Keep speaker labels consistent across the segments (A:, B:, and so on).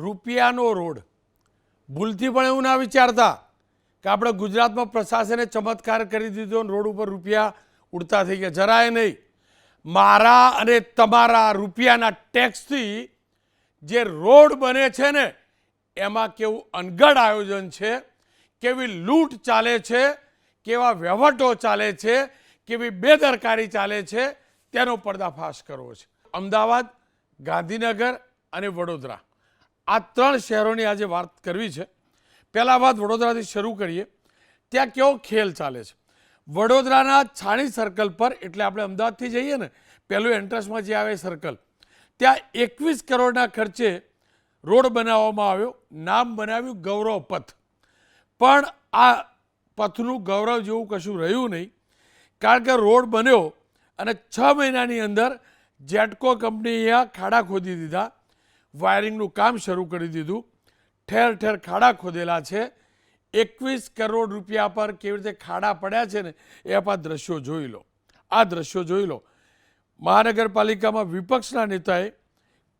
A: રૂપિયાનો રોડ. ભૂલથી પણ એવું ના વિચારતા કે આપણે ગુજરાતમાં પ્રશાસને ચમત્કાર કરી દીધો રોડ ઉપર રૂપિયા ઉડતા થઈ ગયા. જરાય નહીં. મારા અને તમારા રૂપિયાના ટેક્સથી જે રોડ બને છે ને, એમાં કેવું અનગઢ આયોજન છે, કેવી લૂંટ ચાલે છે, કેવા વહીવટો ચાલે છે, કેવી બેદરકારી ચાલે છે, તેનો પર્દાફાશ કરવો છે. અમદાવાદ, ગાંધીનગર અને વડોદરા. આ ત્રણ શહેરોની આજે વાત કરવી છે. પહેલાં વાત વડોદરાથી શરૂ કરીએ. ત્યાં કેવો ખેલ ચાલે છે? વડોદરાના છાણી સર્કલ પર, એટલે આપણે અમદાવાદથી જઈએ ને, પહેલું એન્ટ્રન્સમાં જે આવે સર્કલ ત્યાં એકવીસ કરોડના ખર્ચે રોડ બનાવવામાં આવ્યો. નામ બનાવ્યું ગૌરવ પથ. પણ આ પથનું ગૌરવ જેવું કશું રહ્યું નહીં. કારણ કે રોડ બન્યો અને છ મહિનાની અંદર જેટકો કંપનીએ ખાડા ખોદી દીધા. વાયરિંગનું કામ શરૂ કરી દીધું. ઠેર ઠેર ખાડા ખોદેલા છે. એકવીસ કરોડ રૂપિયા પર કેવી રીતે ખાડા પડ્યા છે ને, એ આપ આ દ્રશ્યો જોઈ લો. આ દ્રશ્યો જોઈ લો. મહાનગરપાલિકામાં વિપક્ષના નેતાએ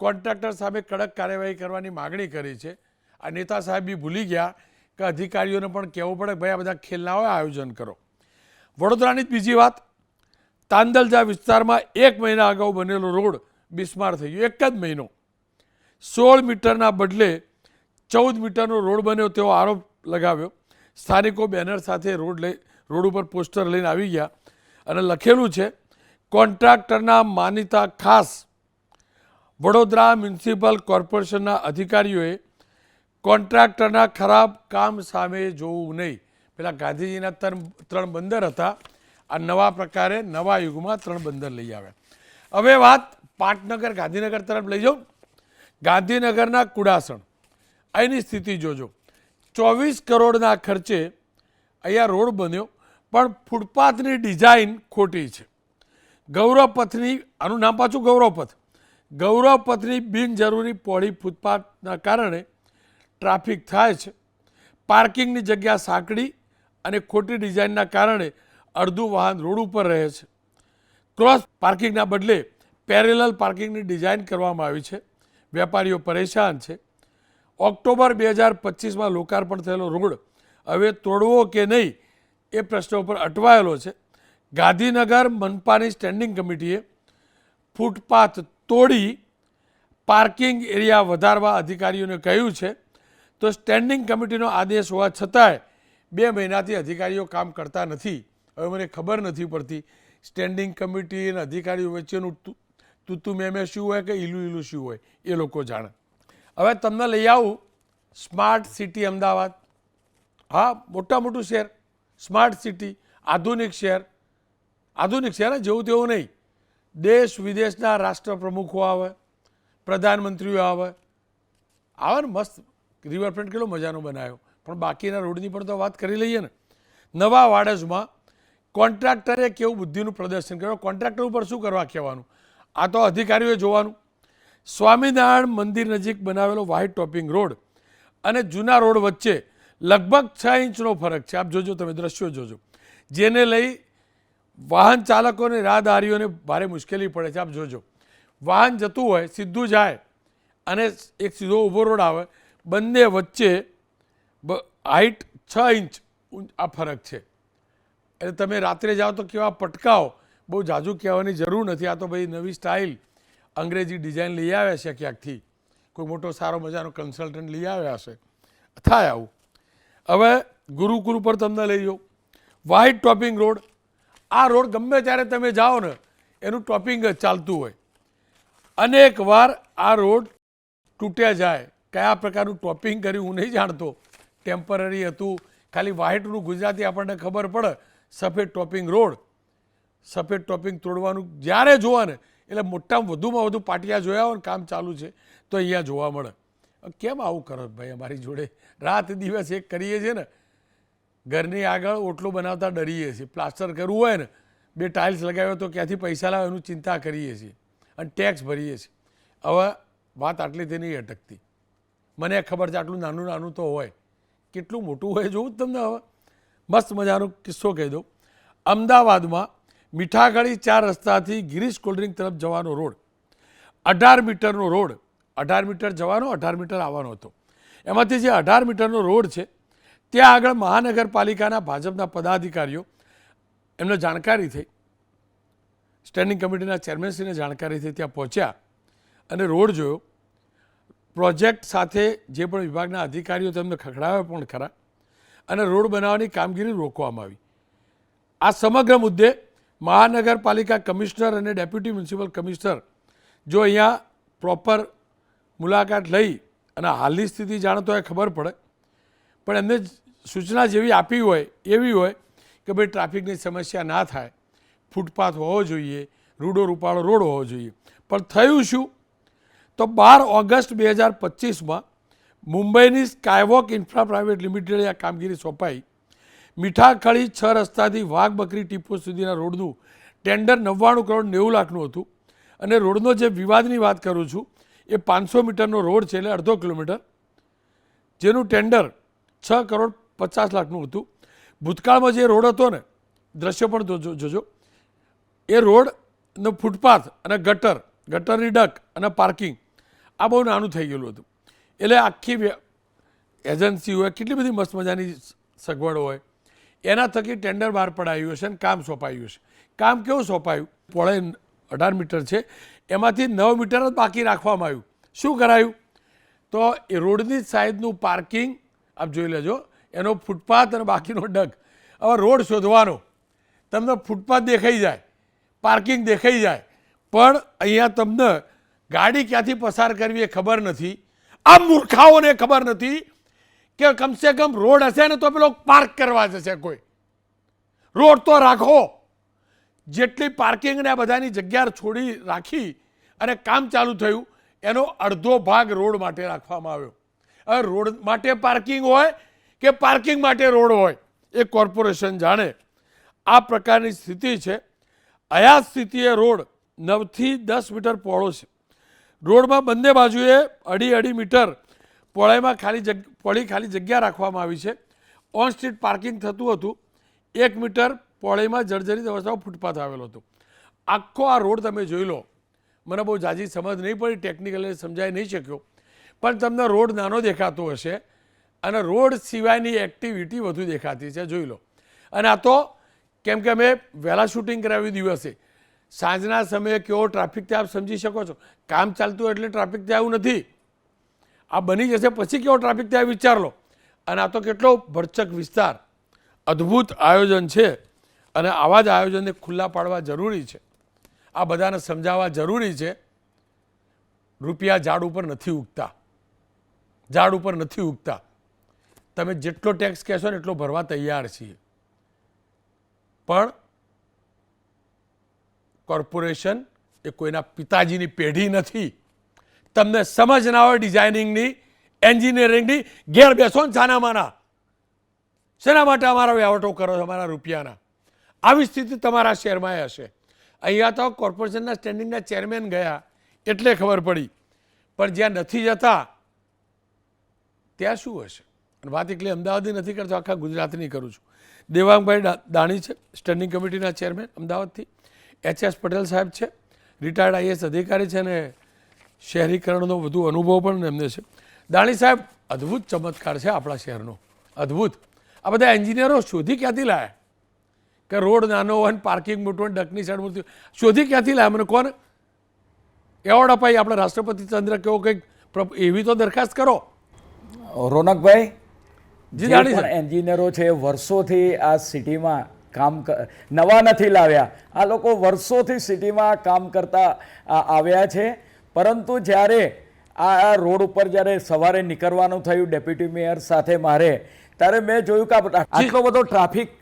A: કોન્ટ્રાક્ટર સામે કડક કાર્યવાહી કરવાની માગણી કરી છે. આ નેતા સાહેબ બી ભૂલી ગયા કે અધિકારીઓને પણ કહેવું પડે ભાઈ આ બધા ખેલના હોય આયોજન કરો. વડોદરાની બીજી વાત, તાંદલજા વિસ્તારમાં એક મહિના અગાઉ બનેલો રોડ બિસ્માર થઈ ગયો. એક જ મહિનો. સોળ મીટરના બદલે ચૌદ મીટરનો રોડ બન્યો તેવો આરોપ લગાવ્યો. સ્થાનિકો બેનર સાથે રોડ લઈ, રોડ ઉપર પોસ્ટર લઈને આવી ગયા અને લખેલું છે, કોન્ટ્રાક્ટરના માનીતા ખાસ વડોદરા મ્યુનિસિપલ કોર્પોરેશનના અધિકારીઓએ કોન્ટ્રાક્ટરના ખરાબ કામ સામે જોવું નહીં. પેલા ગાંધીજીના ત્રણ ત્રણ બંદર હતા. આ નવા પ્રકારે નવા યુગમાં ત્રણ બંદર લઈ આવ્યા. હવે વાત પાટનગર, ગાંધીનગર તરફ લઈ જાઉં. ગાંધીનગરના કુડાસણ. અહીંની સ્થિતિ જોજો. ચોવીસ કરોડના ખર્ચે અહીંયા રોડ બન્યો, પણ ફૂટપાથની ડિઝાઇન ખોટી છે. ગૌરવપથની, આનું નામ પાછું ગૌરવપથ. ગૌરવપથની બિનજરૂરી પહોળી ફૂટપાથના કારણે ટ્રાફિક થાય છે. પાર્કિંગની જગ્યા સાંકડી અને ખોટી ડિઝાઇનના કારણે અડધું વાહન રોડ ઉપર રહે છે. ક્રોસ પાર્કિંગના બદલે પેરેલલ પાર્કિંગની ડિઝાઇન કરવામાં આવી છે. વેપારીઓ પરેશાન છે. ઓક્ટોબર બે હજાર પચીસમાં લોકાર્પણ થયેલો રોડ હવે તોડવો કે નહીં એ પ્રશ્ન ઉપર અટવાયેલો છે. ગાંધીનગર મનપાની સ્ટેન્ડિંગ કમિટીએ ફૂટપાથ તોડી પાર્કિંગ એરિયા વધારવા અધિકારીઓને કહ્યું છે. તો સ્ટેન્ડિંગ કમિટીનો આદેશ હોવા છતાંય બે મહિનાથી અધિકારીઓ કામ કરતા નથી. હવે મને ખબર નથી પડતી. સ્ટેન્ડિંગ કમિટી અને અધિકારીઓ વચ્ચેનું તું તું મેં શું હોય કે ઈલું ઈલું શું હોય, એ લોકો જાણે. હવે તમને લઈ આવું સ્માર્ટ સિટી અમદાવાદ. હા, મોટા મોટું શહેર. સ્માર્ટ સિટી, આધુનિક શહેર. આધુનિક શહેર જેવું તેવું નહીં. દેશ વિદેશના રાષ્ટ્રપ્રમુખો આવે, પ્રધાનમંત્રીઓ આવે. આવે ને મસ્ત રિવરફ્રન્ટ કેટલો મજાનો બનાવ્યો. પણ બાકીના રોડની પણ તો વાત કરી લઈએ ને. નવા વાડજમાં કોન્ટ્રાક્ટરે કેવું બુદ્ધિનું પ્રદર્શન કર્યું? કોન્ટ્રાક્ટર ઉપર શું કરવા કહેવાનું? આ તો અધિકારીઓએ જોવાનું. સ્વામિનારાયણ મંદિર નજીક બનાવેલો વ્હાઇટ ટોપિંગ રોડ અને જૂના રોડ વચ્ચે લગભગ છ ઇંચનો ફરક છે. આપ જોજો, તમે દ્રશ્યો જોજો. જેને લઈ વાહન ચાલકોને રાહદારીઓને ભારે મુશ્કેલી પડે છે. આપ જોજો. વાહન જતું હોય, સીધું જાય અને એક સીધો ઊભો રોડ આવે, બંને વચ્ચે હાઈટ છ ઇંચ આ ફરક છે. એટલે તમે રાત્રે જાઓ તો કેવા પટકાઓ બહુ જાજુ કહેવાની જરૂર નથી. આ તો ભાઈ નવી સ્ટાઇલ અંગ્રેજી ડિઝાઇન લઈ આવ્યા છે ક્યાંકથી? કોઈ મોટો સારો મજાનો કન્સલ્ટન્ટ લઈ આવ્યા હશે. થાય આવું. હવે ગુરુકુલ પર તમને લઈ જાઓ વ્હાઇટ ટોપિંગ રોડ આ રોડ ગમે ત્યારે તમે જાઓ ને, એનું ટોપિંગ જ ચાલતું હોય. અનેક વાર આ રોડ તૂટ્યા જાય. કયા પ્રકારનું ટોપિંગ કર્યું હું નહીં જાણતો. ટેમ્પરરી હતું. ખાલી વ્હાઇટનું ગુજરાતી આપણને ખબર પડે. સફેદ ટોપિંગ રોડ સફેદ ટોપિંગ તોડવાનું જ્યારે જોવા ને, એટલે મોટામાં વધુમાં વધુ પાટિયા જોયા હોય ને, કામ ચાલુ છે, તો અહીંયા જોવા મળે. કેમ આવું કરો ભાઈ અમારી જોડે? રાત દિવસ એક કરીએ છીએ ને, ઘરની આગળ ઓટલો બનાવતા ડરીએ છીએ, પ્લાસ્ટર કરવું હોય ને, બે ટાઇલ્સ લગાવ્યો તો ક્યાંથી પૈસા લાવે એનું ચિંતા કરીએ છીએ, અને ટેક્સ ભરીએ છીએ. હવે વાત આટલીથી નહીં અટકતી. મને ખબર છે આટલું નાનું નાનું તો હોય. કેટલું મોટું હોય જોવું જ તમને હવે. મસ્ત મજાનો કિસ્સો કહી દઉં. અમદાવાદમાં મીઠાગળી ચાર રસ્તાથી ગિરીશ કોલ્ડ્રિંક તરફ જવાનો રોડ. અઢાર મીટરનો રોડ. અઢાર મીટર જવાનો, અઢાર મીટર આવવાનો હતો. એમાંથી જે અઢાર મીટરનો રોડ છે, ત્યાં આગળ મહાનગરપાલિકાના ભાજપના પદાધિકારીઓ, એમને જાણકારી થઈ. સ્ટેન્ડિંગ કમિટીના ચેરમેનશ્રીને જાણકારી થઈ ત્યાં પહોંચ્યા અને રોડ જોયો. પ્રોજેક્ટ સાથે જે પણ વિભાગના અધિકારીઓ તેમને ખખડાવ્યા પણ ખરા અને રોડ બનાવવાની કામગીરી રોકવામાં આવી. આ સમગ્ર મુદ્દે મહાનગરપાલિકા કમિશનર અને ડેપ્યુટી મ્યુનિસિપલ કમિશનર જો અહીંયા પ્રોપર મુલાકાત લઈ અને હાલની સ્થિતિ જાણે તો એ ખબર પડે. પણ એમને સૂચના જેવી આપી હોય, એવી હોય કે ભાઈ ટ્રાફિકની સમસ્યા ના થાય. ફૂટપાથ હોવો જોઈએ, રૂડો રૂપાળો રોડ હોવો જોઈએ. પણ થયું શું? તો બાર ઓગસ્ટ બે હજાર પચીસમાં મુંબઈની સ્કાયવોક ઇન્ફ્રા પ્રાઇવેટ લિમિટેડે આ કામગીરી સોંપાઈ. મીઠાખળી છ રસ્તાથી વાઘ બકરી ટીપો સુધીના રોડનું ટેન્ડર નવ્વાણું કરોડ નેવું લાખનું હતું. અને રોડનો જે વિવાદની વાત કરું છું, એ પાંચસો મીટરનો રોડ છે એટલે અડધો કિલોમીટર. જેનું ટેન્ડર છ કરોડ પચાસ લાખનું હતું. ભૂતકાળમાં જે રોડ હતો ને, દ્રશ્ય પણ જોજો જોજો. એ રોડનો ફૂટપાથ અને ગટર, ગટરની ડક અને પાર્કિંગ આ બહુ નાનું થઈ ગયેલું હતું. એટલે આખી એજન્સી હોય કેટલી બધી મસ્ત મજાની સગવડ હોય. એના થકી ટેન્ડર બહાર પડાયું હશે અને કામ સોંપાયું હશે. કામ કેવું સોંપાયું? પોળે અઢાર મીટર છે. એમાંથી નવ મીટર જ બાકી રાખવામાં આવ્યું. શું કરાયું? તો એ રોડની સાઈડનું પાર્કિંગ, આપ જોઈ લેજો, એનો ફૂટપાથ અને બાકીનો ડગ. હવે રોડ શોધવાનો. તમને ફૂટપાથ દેખાઈ જાય, પાર્કિંગ દેખાઈ જાય, પણ અહીંયા તમને ગાડી ક્યાંથી પસાર કરવી એ ખબર નથી. આ મૂર્ખાઓને ખબર નથી કે કમસે કમ રોડ હશે ને તો પેલો પાર્ક કરવા જશે કોઈ. રોડ તો રાખો. જેટલી પાર્કિંગ ને બધાની જગ્યા છોડી રાખી અને કામ ચાલુ થયું, એનો અડધો ભાગ રોડ માટે રાખવામાં આવ્યો. હવે રોડ માટે પાર્કિંગ હોય કે પાર્કિંગ માટે રોડ હોય, એ કોર્પોરેશન જાણે. આ પ્રકારની સ્થિતિ છે. અયા સ્થિતિએ રોડ નવથી દસ મીટર પહોળો છે. રોડમાં બંને બાજુએ અઢી અઢી મીટર પહોળાઈમાં ખાલી જગ પોળી ખાલી જગ્યા રાખવામાં આવી છે. ઓન સ્ટ્રીટ પાર્કિંગ થતું હતું. એક મીટર પોળાઈમાં જર્જરિત અવસ્થામાં ફૂટપાથ આવેલો હતો. આખો આ રોડ તમે જોઈ લો. મને બહુ જાજી સમજ નહીં પડી ટેકનિકલી સમજાઈ નહીં શક્યો. પણ તમને રોડ નાનો દેખાતો હશે અને રોડ સિવાયની એક્ટિવિટી વધુ દેખાતી છે, જોઈ લો. અને આ તો કેમ કે અમે વહેલા શૂટિંગ કરાવ્યું દિવસે. સાંજના સમયે કેવો ટ્રાફિક ત્યાં સમજી શકો છો. કામ ચાલતું એટલે ટ્રાફિક ત્યાં આવું નથી. આ બની જશે, પછી કેવો ટ્રાફિક ત્યાં વિચાર લો. અને આ તો કેટલો ભરચક વિસ્તાર. અદ્ભુત આયોજન છે અને આવા જ આયોજનને ખુલ્લા પાડવા જરૂરી છે. આ બધાને સમજાવવા જરૂરી છે. રૂપિયા ઝાડ ઉપર નથી ઉગતા. ઝાડ ઉપર નથી ઉગતા. તમે જેટલો ટેક્સ કહેશો ને એટલો ભરવા તૈયાર છીએ. પણ કોર્પોરેશન એ કોઈના પિતાજીની પેઢી નથી. તમને સમજ ના હોય ડિઝાઇનિંગની એન્જિનિયરિંગની ઘેર બેસો ને છાનામાના. શેના માટે અમારા વ્યાવટો કરો અમારા રૂપિયાના. આવી સ્થિતિ તમારા શહેરમાં હશે. અહીંયા તો કોર્પોરેશનના સ્ટેન્ડિંગના ચેરમેન ગયા, એટલે ખબર પડી. પણ જ્યાં નથી જતા, ત્યાં શું હશે? અને વાત એકલી અમદાવાદની નથી કરતો, આખા ગુજરાતની કરું છું. દેવાંગભાઈ દાણી છે સ્ટેન્ડિંગ કમિટીના ચેરમેન અમદાવાદથી. એચ એસ પટેલ સાહેબ છે રિટાયર્ડ આઈએસ અધિકારી છે અને શહેરીકરણનો વધુ અનુભવ પણ એમને છે. દાણી સાહેબ અદ્ભુત ચમત્કાર છે આપણા શહેરનો. અદ્ભુત. આ બધા એન્જિનિયરો શોધી ક્યાંથી લાયા? કે રોડ નાનો હોય ને પાર્કિંગ મોટું હોય ડકની સાઈડ મોટી શોધી ક્યાંથી લાયા? મને કોને એવોર્ડ અપાઈ આપણે રાષ્ટ્રપતિ ચંદ્ર કેવો કંઈક એવી તો દરખાસ્ત કરો.
B: રોનકભાઈ
A: જે
B: પણ એન્જિનિયરો છે વર્ષોથી આ સિટીમાં કામ નવા નથી લાવ્યા. આ લોકો વર્ષોથી સિટીમાં કામ કરતા આ- આવ્યા છે. પરંતુ જ્યારે આ રોડ ઉપર જ્યારે સવારે નીકળવાનું થયું ડેપ્યુટી મેયર સાથે મારે ત્યારે મેં જોયું કે આટલો બધો ટ્રાફિક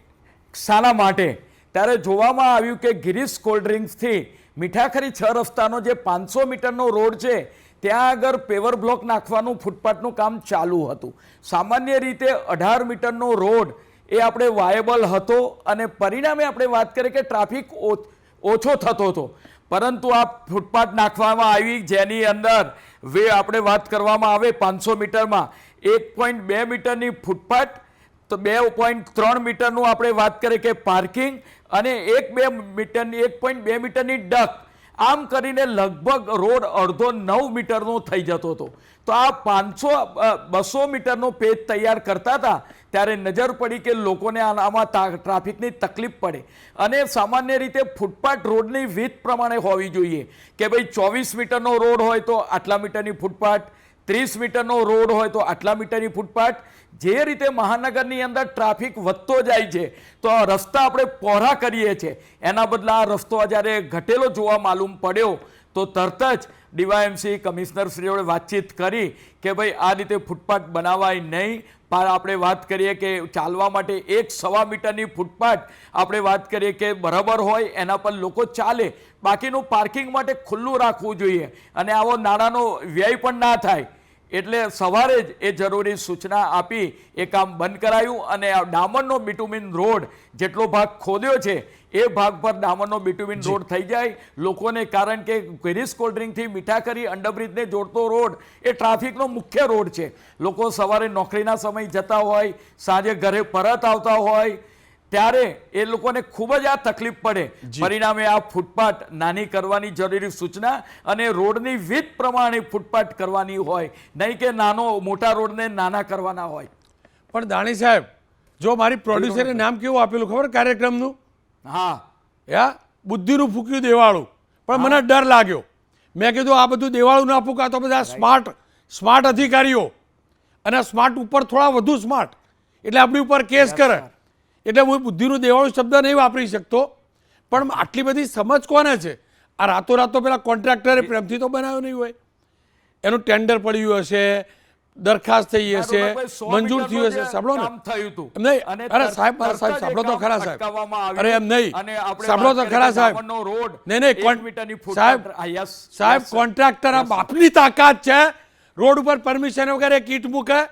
B: શાના માટે ત્યારે જોવામાં આવ્યું કે ગિરીશ કોલ્ડ ડ્રિંક્સથી મીઠાખરી છ રસ્તાનો જે પાંચસો મીટરનો રોડ છે ત્યાં આગળ પેવર બ્લોક નાખવાનું ફૂટપાથનું કામ ચાલુ હતું. સામાન્ય રીતે અઢાર મીટરનો રોડ એ આપણે વાયેબલ હતો અને પરિણામે આપણે વાત કરીએ કે ટ્રાફિક ઓછો થતો હતો. પરંતુ આ ફૂટપાથ નાખવામાં આવી, જેની અંદર વે આપણે વાત કરવામાં આવે પાંચસો મીટરમાં, એક પોઈન્ટ બે મીટરની ફૂટપાથ, તો બે પોઈન્ટ ત્રણ મીટરનું આપણે વાત કરીએ કે પાર્કિંગ અને એક બે મીટરની, એક પોઈન્ટ બે મીટરની ડક આમ કરીને લગભગ રોડ અડધો નવ મીટરનો થઈ જતો હતો. તો આ પાંચસો બસો મીટરનો પેજ તૈયાર કરતા હતા, ત્યારે નજર પડી કે લોકોને આમાં ટ્રાફિકની તકલીફ પડે. અને સામાન્ય રીતે ફૂટપાથ રોડની વિથ પ્રમાણે હોવી જોઈએ. કે ભાઈ ચોવીસ મીટરનો રોડ હોય તો આટલા મીટરની ફૂટપાથ ત્રીસ મીટરનો રોડ હોય તો આટલા મીટરની ફૂટપાથ. જે રીતે મહાનગરની અંદર ટ્રાફિક વધતો જાય છે, તો આ રસ્તા આપણે પહોળા કરીએ છીએ. એના બદલે આ રસ્તો જ્યારે ઘટેલો જોવા માલુમ પડ્યો, તો તરત જ ડીવાયએમસી જોડે વાતચીત કરી કે ભાઈ, આ રીતે ફૂટપાથ બનાવાય નહીં. પણ આપણે વાત કરીએ કે ચાલવા માટે એક સવા મીટરની ફૂટપાથ આપણે વાત કરીએ કે બરાબર હોય, એના પર લોકો ચાલે. બાકીનું પાર્કિંગ માટે ખુલ્લું રાખવું જોઈએ. અને આવો નાણાંનો વ્યય પણ ના થાય. એટલે સવારે જ એ જરૂરી સૂચના આપી એ કામ બંધ કરાયું અને આ ડામરનો બિટુમિન રોડ જેટલો ભાગ ખોદ્યો છે એ ભાગ પર ડામરનો બિટુમિન રોડ થઈ જાય. લોકોને કારણ કે ગિરીશ કોલ્ડ્રિંકથી મીઠા કરી અંડરબ્રિજને જોડતો રોડ એ ટ્રાફિકનો મુખ્ય રોડ છે. લોકો સવારે નોકરીના સમય જતા હોય સાંજે ઘરે પરત આવતા હોય ત્યારે એ લોકોને ખૂબ જ આ તકલીફ પડે. પરિણામે આ ફૂટપાથ નાની કરવાની જરૂરી સૂચના અને રોડની વિધ પ્રમાણે ફૂટપાથ કરવાની હોય. નહીં કે નાનો મોટા રોડને નાના કરવાના હોય.
A: પણ દાણી સાહેબ જો મારી પ્રોડ્યુસરે નામ કેવું આપેલું? ખબર કાર્યક્રમનું?
B: હા.
A: યા? બુદ્ધિનું ફૂક્યું દેવાળું. પણ મને ડર લાગ્યો. મેં કીધું આ બધું દેવાળું ના ફૂંકા તો બધા સ્માર્ટ સ્માર્ટ અધિકારીઓ. અને સ્માર્ટ ઉપર થોડા વધુ સ્માર્ટ. એટલે આપણી ઉપર કેસ કરે. એટલે હું બુદ્ધિનું દેવાળું શબ્દ નહીં વાપરી શકતો. પણ આટલી બધી સમજ કોને છે? આ રાતોરાત તો પેલા કોન્ટ્રાક્ટરે પ્રેમથી તો બનાવ્યો નહીં હોય. એનું ટેન્ડર પડ્યું હશે દરખાસ્ત થઈ હશે મંજૂર થયું હશે. સાંભળો ને. એમ નહીં. અરે સાહેબ મારા સાહેબ સાંભળો તો ખરા સાહેબ. અરે એમ નહીં. સાંભળો તો ખરા સાહેબ.
B: રોડ.
A: નહીં નહીં સાહેબ સાહેબ કોન્ટ્રાક્ટર આ બાપની તાકાત છે. રોડ ઉપર પરમિશન વગેરે કીટ મૂકે.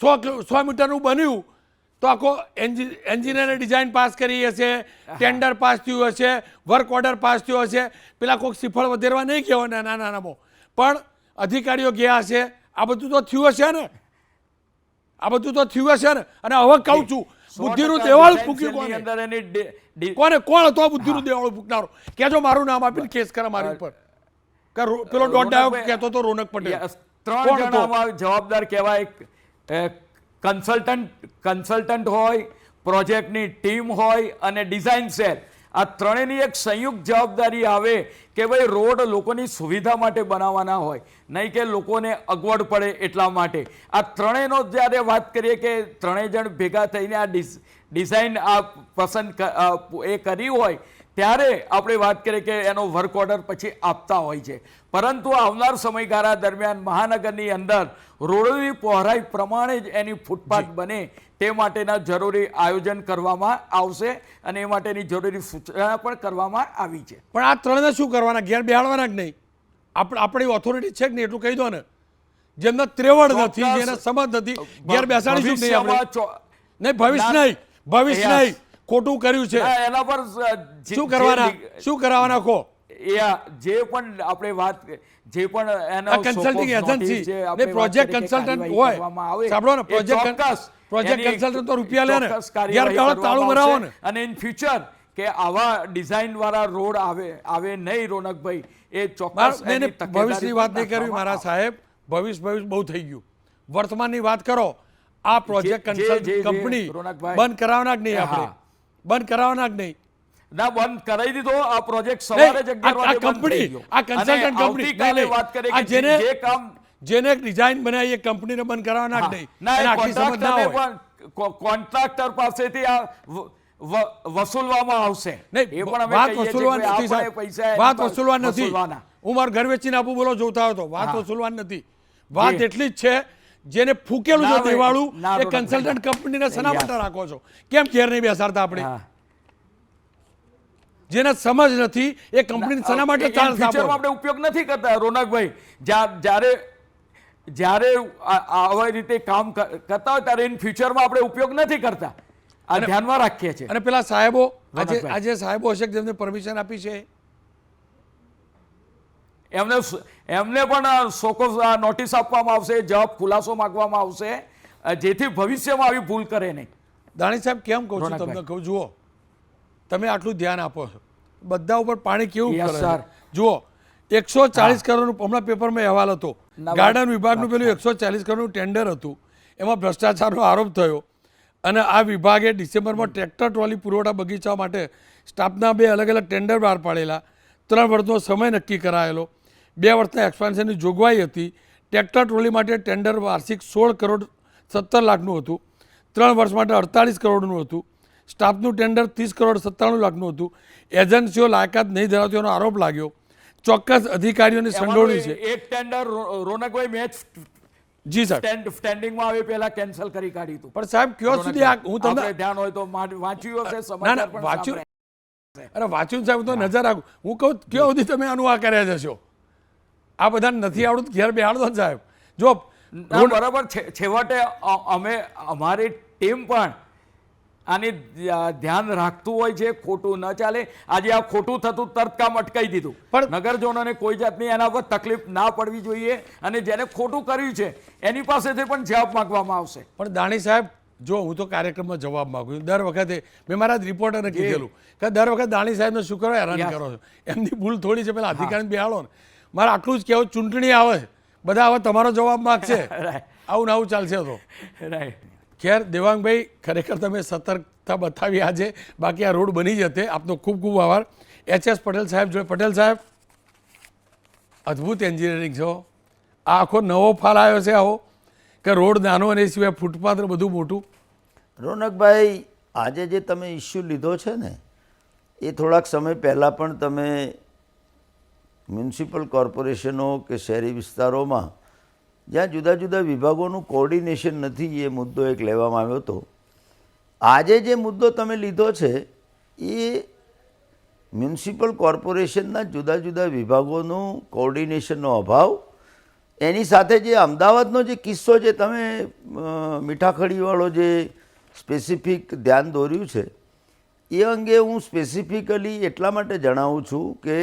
A: સો કિલો- સો મીટરનું બન્યું. તો આખો એન્જિ- એન્જિનિયરે ડિઝાઇન પાસ કરી હશે ટેન્ડર પાસ થયું હશે વર્ક ઓર્ડર પાસ થયો હશે. પેલા કોઈક સિફળ વધેરવા નહીં કહેવાય નાના નામો પણ અધિકારીઓ ગયા હશે. આ બધું તો થયું હશે ને? આ બધું તો થયું હશે ને? અને હવે કહું છું બુદ્ધિનું દેવાળ ફૂક્યું કોને? કોને? કોણ હતો બુદ્ધિનું દેવાળું ફૂંકનારો? કેજો મારું નામ આપીને કેસ કરે મારી ઉપર. કે પેલો દોઢ ડાયો કહેતો તો રોનક પટેલ.
B: ત્રણ જવાબદાર કહેવાય કન્સલ્ટન્ટ કન્સલ્ટન્ટ હોય, પ્રોજેક્ટની ટીમ હોય અને ડિઝાઇન સેલ આ ત્રણેયની એક સંયુક્ત જવાબદારી આવે કે ભાઈ રોડ લોકોની સુવિધા માટે બનાવવાના હોય, નહીં કે લોકોને અગવડ પડે એટલા માટે. આ ત્રણેયનો જ્યારે વાત કરીએ કે ત્રણેય જણ ભેગા થઈને આ ડિઝ- ડિઝાઇન આ પસંદ એ કરી હોય ત્યારે આપણે વાત કરીએ કે એનો વર્ક ઓર્ડર પછી આપતા હોય છે. પરંતુ આવનાર સમયગાળા દરમિયાન મહાનગરની અંદર રોડની પહોળાઈ પ્રમાણે જ એની ફૂટપાથ બને તે માટેના જરૂરી આયોજન કરવામાં આવશે અને એ માટેની જરૂરી સૂચના પણ કરવામાં આવી છે.
A: પણ આ ત્રણને શું કરવાના? ઘેર બેહાડવાના જ નહીં? આપણે આપણી ઓથોરિટી છે કે નહીં એટલું કહી દો ને. જેમના ત્રેવડ નથી જેના સમજ નથી ઘેર બેસાડીશું નહીં ભવિષ્ય નહીં ભવિષ્ય નહીં. ખોટું કર્યું છે.
B: એના પર
A: શું કરવાના? શું કરાવવાના
B: એ જે પણ આપણે વાત જે પણ એનો
A: કન્સલ્ટિંગ એજન્સી ને પ્રોજેક્ટ
B: કે
A: કન્સલ્ટન્ટ હોય. સાંભળો ને પ્રોજેક્ટ પ્રોજેક્ટ કન્સલ્ટન્ટ તો રૂપિયા લે ને.
B: કાર્યવાહી
A: તાળું મરાવો ને.
B: અને ઇન ફ્યુચર કે આવા ડિઝાઇન વાળા રોડ આવે આવે નહીં રોનકભાઈ એ ચોક્કસ
A: ભવિષ્યની વાત નહીં કરવી મારા સાહેબ. ભવિષ્ય ભવિષ્ય બહુ થઈ ગયું. વર્તમાનની વાત કરો. આ પ્રોજેક્ટ કન્સલ્ટ કંપની બંધ કરાવવાના જ નહીં આપણે. બંધ કરાવવાના જ નહીં?
B: ના બંધ કરાવી દીધો. આ પ્રોજેક્ટ સવારે જ
A: નહીં,
B: અગિયાર
A: આ- આ
B: વાગે
A: કંપની આ કન્સલ્ટન્ટ કંપની કાલે
B: વાત
A: કરે
B: કે
A: જેને
B: જે કામ
A: જેને ડિઝાઇન બનાવી એ કંપનીને બંધ કરાવવાના જ નહીં?
B: ના,
A: આખી સમજ ના હોય.
B: કોન્ટ્રાક્ટર પાસેથી આ વસૂલવામાં આવશે.
A: નહીં વાત વસૂલવા નથી સાહેબ. વાત
B: પર
A: વસૂલવા નથી. હું મારું ઘર વેચીને આપું બોલો જોતા હતો વાત. વસૂલવા નથી. વાત એટલી જ છે જેને ફૂકેલું છે દેવાળું એ કન્સલ્ટન્ટ કંપનીને શેના માટે રાખો છો. કેમ ઘેર નહીં બેસાડતા આપણે? જેને સમજ નથી એ કંપની શેના માટે ચાન્સ આપો
B: આપણે ઉપયોગ નથી કરતા રોનકભાઈ જ્યા- જ્યારે જ્યારે આવા રીતે કામ કરતા હોય ત્યારે ઇન ફ્યુચરમાં આપણે ઉપયોગ નથી કરતા. આ ધ્યાનમાં રાખીએ છીએ.
A: અને પેલા સાહેબો આજે આજે સાહેબો હશે જેમને પરમિશન આપી છે?
B: એમને એમને પણ સોકો નોટિસ આપવામાં આવશે જવાબ ખુલાસો માગવામાં આવશે. જેથી ભવિષ્યમાં આવી ભૂલ કરે નહીં.
A: દાણી સાહેબ કેમ કહું છું તમને? કહું જુઓ. તમે આટલું ધ્યાન આપો છો. બધા ઉપર પાણી કેવું. છે? જુઓ એકસો ચાલીસ કરોડનું હમણાં પેપરમાં અહેવાલ હતો. ગાર્ડન વિભાગનું પેલું એકસો ચાલીસ કરોડનું ટેન્ડર હતું. એમાં ભ્રષ્ટાચારનો આરોપ થયો. અને આ વિભાગે ડિસેમ્બરમાં ટ્રેક્ટર ટ્રોલી પુરવઠા બગીચા માટે સ્ટાફના બે અલગ અલગ ટેન્ડર બહાર પાડેલા. ત્રણ વર્ષનો સમય નક્કી કરાયેલો. બે વર્ષના એક્સપાન્શનની જોગવાઈ હતી. ટ્રેક્ટર ટ્રોલી માટે ટેન્ડર વાર્ષિક સોળ કરોડ સત્તર લાખનું હતું. ત્રણ વર્ષ માટે અડતાલીસ કરોડનું હતું. સ્ટાફનું ટેન્ડર ત્રીસ કરોડ સત્તાણું લાખનું હતું. એજન્સીઓ લાયકાત નહીં ધરાવતી એનો આરોપ લાગ્યો. ચોક્કસ અધિકારીઓની સંડોવણી છે.
B: એક ટેન્ડર રોનકભાઈ મેચ
A: જી સર.
B: સ્ટેન્ડ સ્ટેન્ડિંગમાં આવે પહેલા કેન્સલ કરી કાઢ્યું હતું.
A: પણ સાહેબ કયો સુધી હું તમને
B: ધ્યાન હોય તો વાંચ્યું હશે સમાચાર પણ
A: વાંચ્યું અરે વાંચ્યું સાહેબ તો નજર રાખું. હું કહું કયો સુધી તમે આનું આ કર્યા જશો? આ બધા નથી આવડતું ઘેર બેહાડો ને સાહેબ. જો
B: બરાબર છેવટે અમે અમારી ટીમ પણ આની ધ્યાન રાખતું હોય છે ખોટું ન ચાલે. આજે આ ખોટું થતું તરત કામ અટકાવી દીધું.
A: પણ-
B: નગરજનોને કોઈ જાતની એના પર તકલીફ ના પડવી જોઈએ અને જેને ખોટું કર્યું છે એની પાસેથી પણ જવાબ માગવામાં આવશે.
A: પણ દાણી સાહેબ જો હું તો કાર્યક્રમમાં જવાબ માગું છું. દર વખતે મેં મારા રિપોર્ટરને કીધેલું કે દર વખતે દાણી સાહેબને શું કરો હેરાન કરો છો. એમની ભૂલ થોડી છે પેલા અધિકારી બેહાડો ને. મારે આટલું જ કહેવું ચૂંટણી આવે. બધા હવે તમારો જવાબ માગશે. આવું ને આવું ચાલશે તો.
B: રાઈટ
A: ખેર દેવાંગભાઈ ખરેખર તમે સતર્કતા બતાવી આજે. બાકી આ રોડ બની જતે. આપનો ખૂબ ખૂબ આભાર. એચ એસ પટેલ સાહેબ જોડે પટેલ સાહેબ. અદ્ભુત એન્જિનિયરિંગ છો. આ આખો નવો ફાલ આવ્યો છે આવો કે રોડ નાનો અને એ સિવાય ફૂટપાથ બધું મોટું.
C: રોનકભાઈ આજે જે તમે ઇસ્યુ લીધો છે ને એ થોડાક સમય પહેલાં પણ તમે મ્યુનિસિપલ કોર્પોરેશનો કે શહેરી વિસ્તારોમાં જ્યાં જુદા જુદા વિભાગોનું કોર્ડિનેશન નથી, એ મુદ્દો એક લેવામાં આવ્યો હતો. આજે જે મુદ્દો તમે લીધો છે, એ મ્યુનિસિપલ કોર્પોરેશનના જુદા જુદા વિભાગોનું કોર્ડિનેશનનો અભાવ, એની સાથે જે અમદાવાદનો જે કિસ્સો જે તમે મીઠાખડીવાળો જે સ્પેસિફિક ધ્યાન દોર્યું છે, એ અંગે હું સ્પેસિફિકલી એટલા માટે જણાવું છું કે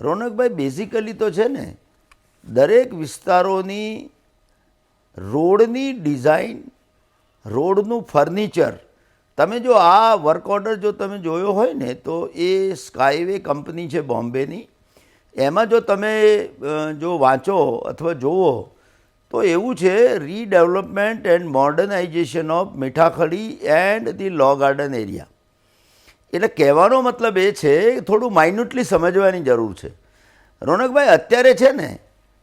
C: રોનકભાઈ બેઝિકલી તો છે ને, દરેક વિસ્તારોની રોડની ડિઝાઇન રોડનું ફર્નિચર તમે જો આ વર્ક ઓર્ડર જો તમે જોયો હોય ને, તો એ સ્કાયવે કંપની છે બોમ્બેની. એમાં જો તમે જો વાંચો અથવા જુઓ, તો એવું છે redevelopment and modernisation of Mithakhali and the law garden area એટલે કહેવાનો મતલબ એ છે થોડું માઇન્યુટલી સમજવાની જરૂર છે. રોનકભાઈ, અત્યારે છે ને,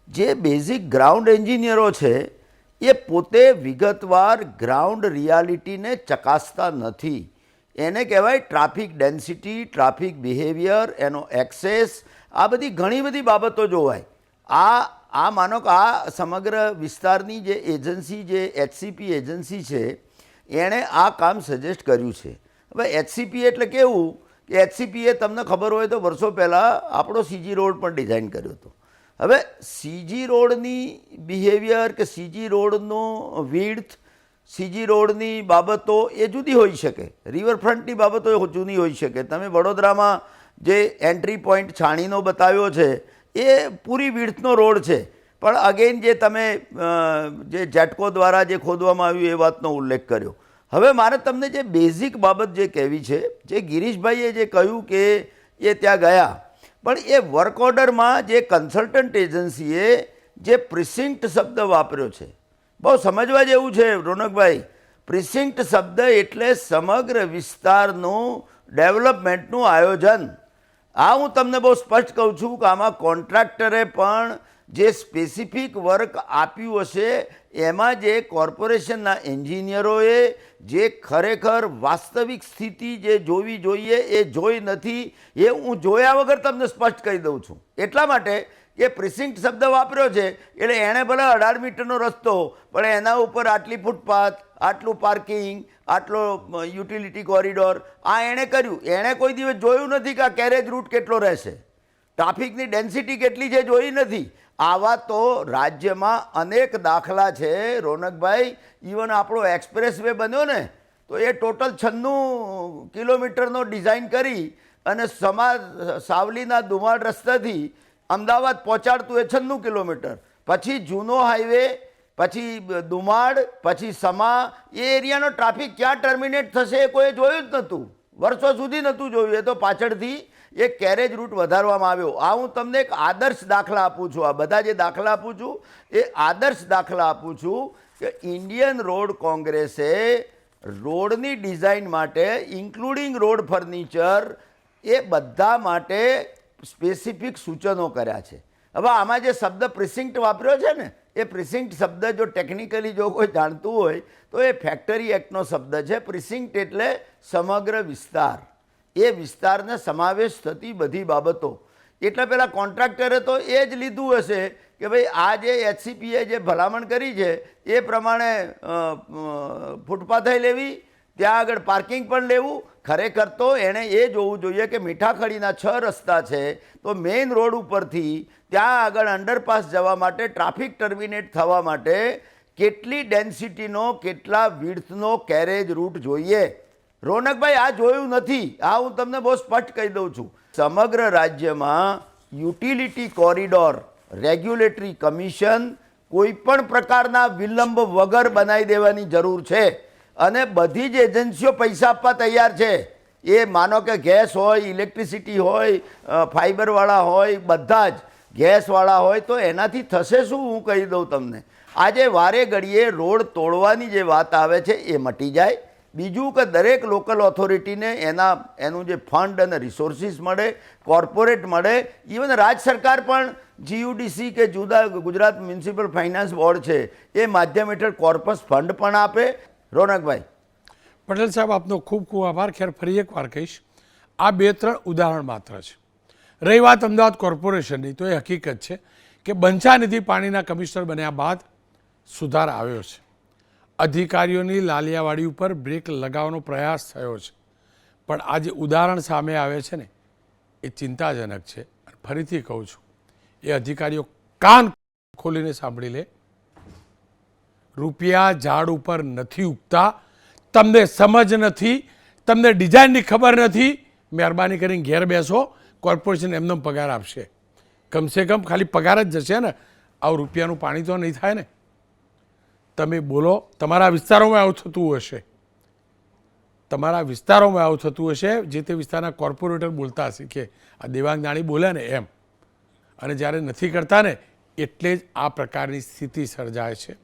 C: જે બેઝિક ગ્રાઉન્ડ એન્જિનિયરો છે, એ પોતે વિગતવાર ગ્રાઉન્ડ રિયાલિટીને ચકાસતા નથી. એને કહેવાય ટ્રાફિક ડેન્સિટી ટ્રાફિક બિહેવિયર એનો એક્સેસ આ બધી ઘણી બધી બાબતો જોવાય. આ આ માનો કે આ સમગ્ર વિસ્તારની જે એજન્સી જે એચસીપી એજન્સી છે, એણે આ કામ સજેસ્ટ કર્યું છે. હવે એચસીપી એટલે કેવું કે એચસીપીએ તમને ખબર હોય તો વર્ષો પહેલાં આપણો સીજી રોડ પણ ડિઝાઇન કર્યો હતો. હવે સીજી રોડની બિહેવિયર કે સીજી રોડનો વિડથ સીજી રોડની બાબતો એ જુદી હોઈ શકે. રિવરફ્રન્ટની બાબતો એ જુદી હોઈ શકે. તમે વડોદરામાં જે એન્ટ્રી પોઈન્ટ છાણીનો બતાવ્યો છે, એ પૂરી વિડથનો રોડ છે. પણ અગેન જે તમે જે જેટકો દ્વારા જે ખોદવામાં આવ્યું એ વાતનો ઉલ્લેખ કર્યો. હવે મારે તમને જે બેઝિક બાબત જે કહેવી છે, જે ગિરીશભાઈએ જે કહ્યું કે એ ત્યાં ગયા, પણ એ વર્ક ઓર્ડરમાં જે કન્સલ્ટન્ટ એજન્સીએ જે પ્રિસિન્ક્ટ શબ્દ વાપર્યો છે. બહુ સમજવા જેવું છે, રોનકભાઈ. પ્રિસિન્ક્ટ શબ્દ એટલે સમગ્ર વિસ્તારનું ડેવલપમેન્ટનું આયોજન. આ હું તમને બહુ સ્પષ્ટ કહું છું કે આમાં કોન્ટ્રાક્ટરે પણ જે સ્પેસિફિક વર્ક આપ્યું હશે, એમાં જે કોર્પોરેશનના એન્જિનિયરોએ જે ખરેખર વાસ્તવિક સ્થિતિ જે જોવી જોઈએ એ જોઈ નથી, એ હું જોયા વગર તમને સ્પષ્ટ કહી દઉં છું. એટલા માટે કે પ્રિસિંક્ટ શબ્દ વાપર્યો છે, એટલે એણે ભલે અઢાર મીટરનો રસ્તો, પણ એના ઉપર આટલી ફૂટપાથ, આટલું પાર્કિંગ, આટલો યુટિલિટી કોરિડોર, આ એણે કર્યું. એણે કોઈ દિવસ જોયું નથી કે આ કેરેજ રૂટ કેટલો રહેશે. ટ્રાફિકની ડેન્સિટી કેટલી છે જોઈ નથી. આવા તો રાજ્યમાં અનેક દાખલા છે, રોનકભાઈ. ઇવન આપણો એક્સપ્રેસ વે બન્યો ને, તો એ ટોટલ છન્નું કિલોમીટરનો ડિઝાઇન કરી અને સમા સાવલીના દુમાડ રસ્તાથી અમદાવાદ પહોંચાડતું એ છન્નું કિલોમીટર. પછી જૂનો હાઈવે, પછી દુમાડ પછી સમા, એ એરિયાનો ટ્રાફિક ક્યાં ટર્મિનેટ થશે એ કોઈ જોયું જ નહોતું. વર્ષો સુધી નહોતું જોયું, એ તો પાછળથી એ કેરેજ રૂટ વધારવામાં આવ્યો. આ હું તમને એક આદર્શ દાખલા આપું છું. આ બધા જે દાખલા આપું છું, એ આદર્શ દાખલા આપું છું કે ઇન્ડિયન રોડ કોંગ્રેસે રોડની ડિઝાઇન માટે ઇન્ક્લુડિંગ રોડ ફર્નિચર એ બધા માટે સ્પેસિફિક સૂચનો કર્યા છે. હવે આમાં જે શબ્દ પ્રિસિન્ક્ટ વાપર્યો છે ને, એ પ્રિસિન્ક્ટ શબ્દ જો ટેકનિકલી જો કોઈ જાણતું હોય, તો એ ફેક્ટરી એક્ટનો શબ્દ છે. પ્રિસિન્ક્ટ એટલે સમગ્ર વિસ્તાર. એ વિસ્તારને સમાવેશ થતી બધી બાબતો. એટલે પેલા કોન્ટ્રાક્ટરે તો એ જ લીધું હશે કે ભાઈ આ જે એચસીપીએ જે ભલામણ કરી છે, એ પ્રમાણે ફૂટપાથે લેવી, ત્યાં આગળ પાર્કિંગ પણ લેવું. ખરેખર તો એણે એ જોવું જોઈએ કે મીઠાખડીના છ રસ્તા છે, તો મેઇન રોડ ઉપરથી ત્યાં આગળ અંડરપાસ જવા માટે, ટ્રાફિક ટર્મિનેટ થવા માટે કેટલી ડેન્સિટીનો, કેટલા વિડ્થનો કેરેજ રૂટ જોઈએ. રોનકભાઈ, આ જોયું નથી. આ હું તમને બહુ સ્પષ્ટ કહી દઉં છું. સમગ્ર રાજ્યમાં યુટિલિટી કોરિડોર, રેગ્યુલેટરી કમિશન કોઈ પણ પ્રકારના વિલંબ વગર બનાવી દેવાની જરૂર છે. અને બધી જ એજન્સીઓ પૈસા આપવા તૈયાર છે. એ માનો કે ગેસ હોય, ઇલેક્ટ્રિસિટી હોય ફાઇબરવાળા હોય, બધા જ ગેસવાળા હોય, તો એનાથી થશે શું હું કહી દઉં તમને? આજે વારે ઘડીએ રોડ તોડવાની જે વાત આવે છે, એ મટી જાય. બીજું કે દરેક લોકલ ઓથોરિટીને એના, એનું જે ફંડ અને રિસોર્સિસ મળે કોર્પોરેટ મળે ઇવન રાજ સરકાર પણ જીયુડીસી કે જુદા ગુજરાત મ્યુનિસિપલ ફાઇનાન્સ બોર્ડ છે, એ માધ્યમ હેઠળ કોર્પસ ફંડ પણ આપે. રોનકભાઈ.
A: પટેલ સાહેબ, આપનો ખૂબ ખૂબ આભાર. ખેર, ફરી એક વાર કહીશ, આ બે ત્રણ ઉદાહરણ માત્ર છે. રહી વાત અમદાવાદ કોર્પોરેશનની, તો એ હકીકત છે કે બંછાનિધિ પાણીના કમિશનર બન્યા બાદ સુધાર આવ્યો છે. અધિકારીઓની લાલિયાવાડી ઉપર બ્રેક લગાવવાનો પ્રયાસ થયો છે. પણ આ જે ઉદાહરણ સામે આવે છે ને, એ ચિંતાજનક છે. ફરીથી કહું છું, એ અધિકારીઓ કાન ખોલીને સાંભળી લે. રૂપિયા ઝાડ ઉપર નથી ઉગતા, તમને સમજ નથી, તમને ડિઝાઇનની ખબર નથી, મહેરબાની કરીને ઘેર બેસો, કોર્પોરેશન એમનો પગાર આપશે. કમસે કમ ખાલી પગાર જ જશે ને. આવું રૂપિયાનું પાણી તો નહીં થાય ને. તમે બોલો, તમારા વિસ્તારોમાં આવું થતું હશે. તમારા વિસ્તારોમાં આવું થતું હશે, જે તે વિસ્તારના કોર્પોરેટર બોલતા શીખે. આ દેવાંગ નાણી બોલે ને એમ. અને જ્યારે નથી કરતા ને, એટલે જ આ પ્રકારની સ્થિતિ સર્જાય છે.